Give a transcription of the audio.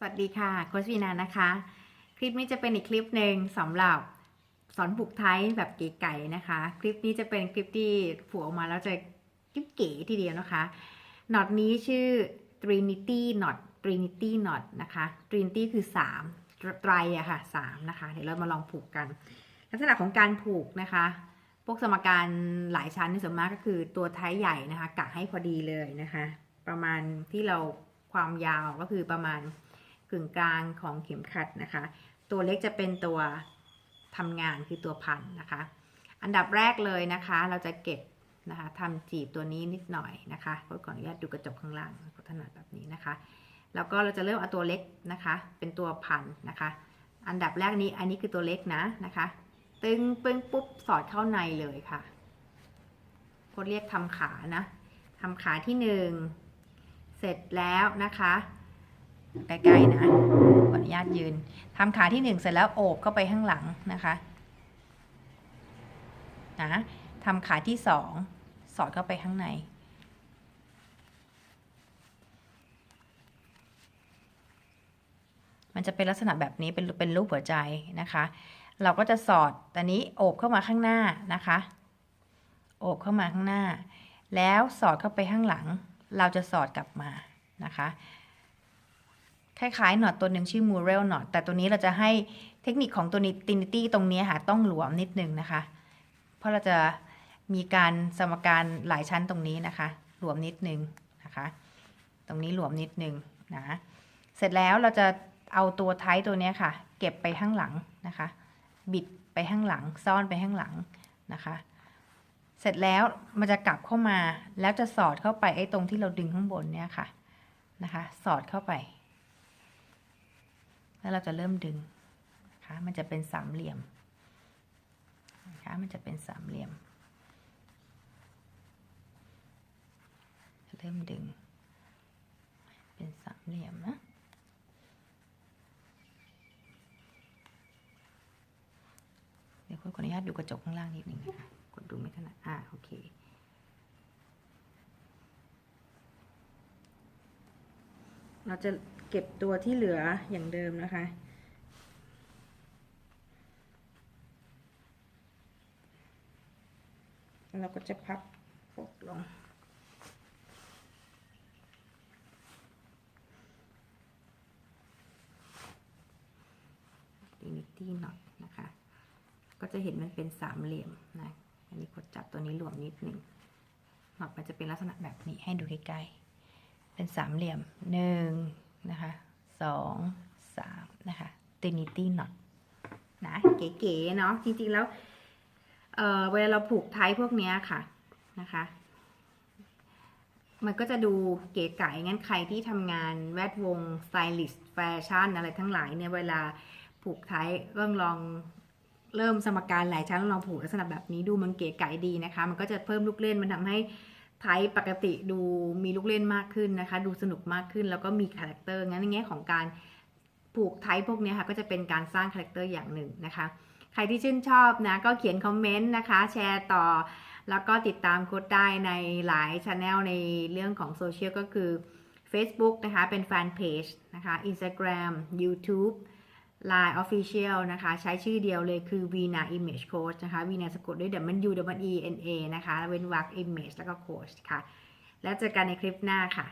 สวัสดีค่ะโคชวีนานะคะ คลิปนี้จะเป็นอีกคลิปหนึ่งสำหรับสอนผูกไทยแบบเก๋ๆนะคะ คลิปนี้จะเป็นคลิปที่ผูกออกมาแล้วจะกิ๊บเก๋ทีเดียวนะคะน็อตนี้ชื่อ Trinity Knot Trinity Knot นะคะ Trinity คือ 3 ไตรอะค่ะ3นะคะ เดี๋ยวเรามาลองผูกกัน ลักษณะของการผูกนะคะ พวกสมการหลายชั้นในส่วนมากก็คือตัวท้ายใหญ่นะคะกะให้พอดีเลยนะคะ ประมาณที่เราความยาวก็คือประมาณ กึ่งกลางของเข็มขัดนะคะ ตัวเล็กจะเป็นตัวทำงานคือตัวพันนะคะ อันดับแรกเลยนะคะ เราจะเก็บนะคะทำจีบตัวนี้นิดหน่อยนะคะขอขออนุญาตดูกระจกข้างล่างขอถนัดแบบนี้นะคะ แล้วก็เราจะเริ่มเอาตัวเล็กนะคะ เป็นตัวพันนะคะ อันดับแรกนี้อันนี้คือตัวเล็กนะนะคะ ตึงปึ้งปุ๊บสอดเข้าในเลยค่ะคนเรียกทำขานะทำขาที่หนึ่งเสร็จแล้วนะคะ ใกล้ๆนะขออนุญาตยืนทำขาที่หนึ่งเสร็จแล้วโอบเข้าไปข้างหลังนะคะนะทำขาที่สองสอดเข้าไปข้างในมันจะเป็นลักษณะแบบนี้เป็นเป็นรูปหัวใจนะคะ เราก็จะสอดตอนนี้โอบเข้ามาข้างหน้านะคะ โอบเข้ามาข้างหน้า แล้วสอดเข้าไปข้างหลัง เราจะสอดกลับมานะคะ คล้ายๆหนอตตัวหนึ่งชื่อ mural knot แต่ตัวนี้เราจะให้เทคนิคของตัวนี้ trinity ตรงนี้ค่ะต้องหลวมนิดนึงนะคะ เพราะเราจะมีการสมการหลายชั้นตรงนี้นะคะ หลวมนิดนึงนะคะ ตรงนี้หลวมนิดนึงนะเสร็จแล้วเราจะเอาตัวท้ายตัวนี้ค่ะ เก็บไปข้างหลังนะคะ บิดไปข้างหลัง ซ่อนไปข้างหลังนะคะ เสร็จแล้วมันจะกลับเข้ามาแล้วจะสอดเข้าไปไอ้ตรงที่เราดึงข้างบนเนี่ยค่ะนะคะ สอดเข้าไป แล้วเราจะเริ่มดึงนะคะมันจะเป็นสามเหลี่ยมนะคะมันจะเป็นสามเหลี่ยม เริ่มดึง เป็นสามเหลี่ยมนะเดี๋ยวคุณขออนุญาตดูกระจกข้างล่างนิดนึงนะคะ กดดูไม่ถนัด อ่า โอเค เราจะเก็บตัวที่เหลืออย่างเดิมนะคะ เราก็จะพับปกลง Infinity Knot นะคะ ก็จะเห็นมันเป็นสามเหลี่ยมนะ อันนี้กดจับตัวนี้รวมนิดหนึ่งหนอตมันจะเป็นลักษณะแบบนี้ให้ดูใกล้ๆ เป็นสามเหลี่ยมหนึ่งนะคะสองสามนะคะ Trinity Knot นะเก๋ๆเนาะจริงๆแล้วเเวลาเราผูกไทยพวกนี้ค่ะนะคะมันก็จะดูเก๋ไก๋งั้นใครที่ทำงานแวดวงสไตลิสต์แฟชั่นอะไรทั้งหลายเนี่ยเวลาผูกไทยเริ่มลองเริ่มสมการหลายชั้นลองผูกลักษณะแบบนี้ดูมันเก๋ไก๋ดีนะคะ มันก็จะเพิ่มลูกเล่นมันทำให้ ไทยปกติดูมีลูกเล่นมากขึ้นนะคะ ดูสนุกมากขึ้นแล้วก็มีคาแรคเตอร์งั้นในแง่ของการผูกไทยพวกนี้ค่ะก็จะเป็นการสร้างคาแรคเตอร์อย่างหนึ่งนะคะ ใครที่ชื่นชอบนะก็เขียนคอมเมนต์นะคะ แชร์ต่อ แล้วก็ติดตามโค้ดได้ในหลายช anel ในเรื่องของโซเชียลก็คือ Facebook นะคะเป็นแฟนเพจนะคะ Instagram YouTube Line Official นะคะ ใช้ชื่อเดียวเลยคือ Vina Image Coach นะคะ Vina สะกดด้วย W W E N A นะคะ เว้นวรรค Image แล้วก็ Coach ค่ะ แล้วเจอกันในคลิปหน้าค่ะ